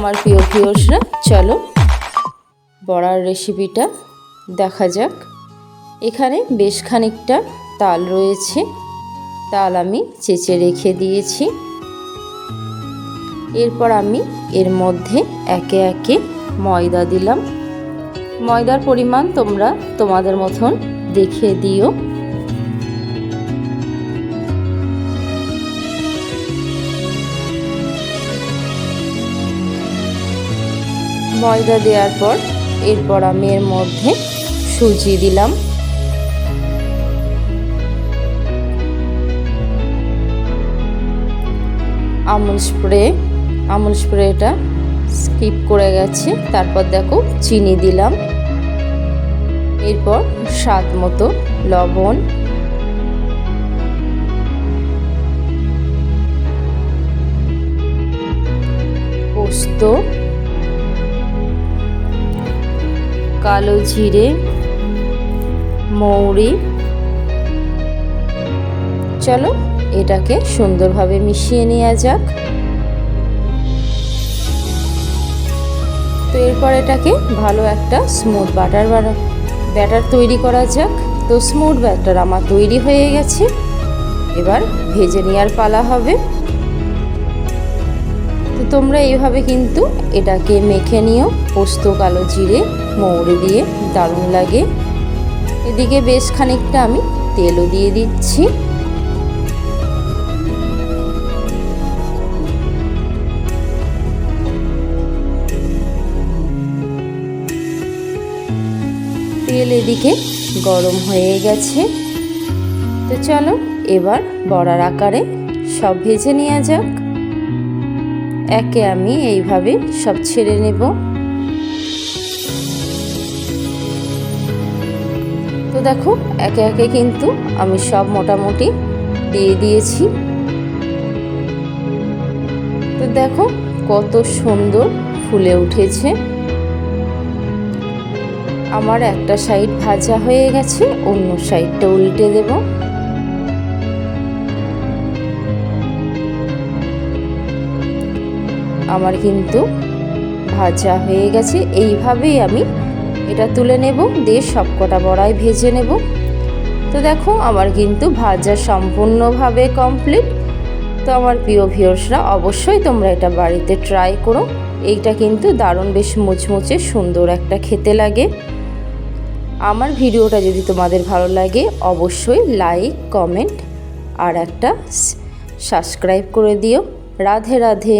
আমার প্রিয় ভিউসরা চলো বড়ার রেসিপিটা দেখা যাক। এখানে বেশ খানিকটা তাল রয়েছে। তাল আমি চেঁচে রেখে দিয়েছি। এরপর আমি এর মধ্যে একে একে ময়দা দিলাম। ময়দার পরিমাণ তোমরা তোমাদের মতন দেখে দিও। ময়দা দেওয়ার পর এরপর আমি এর মধ্যে সুজি দিলাম। আমুল স্প্রে, আমুল স্প্রেটা স্কিপ করে গেছে, তারপর দেখো চিনি দিলাম। এরপর স্বাদ মতো লবণ। পোস্ত। কালো জিরে, মৌরি। চলো, এটাকে সুন্দরভাবে মিশিয়ে নেওয়া যাক। তো এরপর এটাকে ভালো একটা স্মুথ বাটার ব্যাটার তৈরি করা যাক। তো স্মুথ ব্যাটার আমার তৈরি হয়ে গেছে। এবার ভেজে নেওয়ার পালা হবে। তো তোমরা এইভাবে কিন্তু এটাকে মেখে নিও। পোস্ত, কালো জিরে, মৌরি দিয়ে দারুণ লাগে। এদিকে বেশ খানিকটা আমি তেলও দিয়ে দিচ্ছি। তেল এদিকে গরম হয়ে গেছে। তো চলো এবার বড়ার আকারে সব ভেজে নেওয়া যাক। একে আমি এইভাবে সব ছেড়ে নেব। তো দেখো, একে একে কিন্তু আমি সব মোটামুটি দিয়ে দিয়েছি। তো দেখো, কত সুন্দর ফুলে উঠেছে। আমার একটা সাইড ভাজা হয়ে গেছে, অন্য সাইডটা উল্টে দেব। আমার কিন্তু ভাজা হয়ে গেছে। এইভাবেই আমি এটা তুলে নেব, দিয়ে সবকটা বড়াই ভেজে নেব। তো দেখো, আমার কিন্তু ভাজা সম্পূর্ণভাবে কমপ্লিট তো আমার প্রিয় ভিউর্সরা অবশ্যই তোমরা এটা বাড়িতে ট্রাই করো। এইটা কিন্তু দারুণ বেশ মুচমুচে সুন্দর একটা খেতে লাগে। আমার ভিডিওটা যদি তোমাদের ভালো লাগে, অবশ্যই লাইক কমেন্ট আর একটা সাবস্ক্রাইব করে দিও। রাধে রাধে।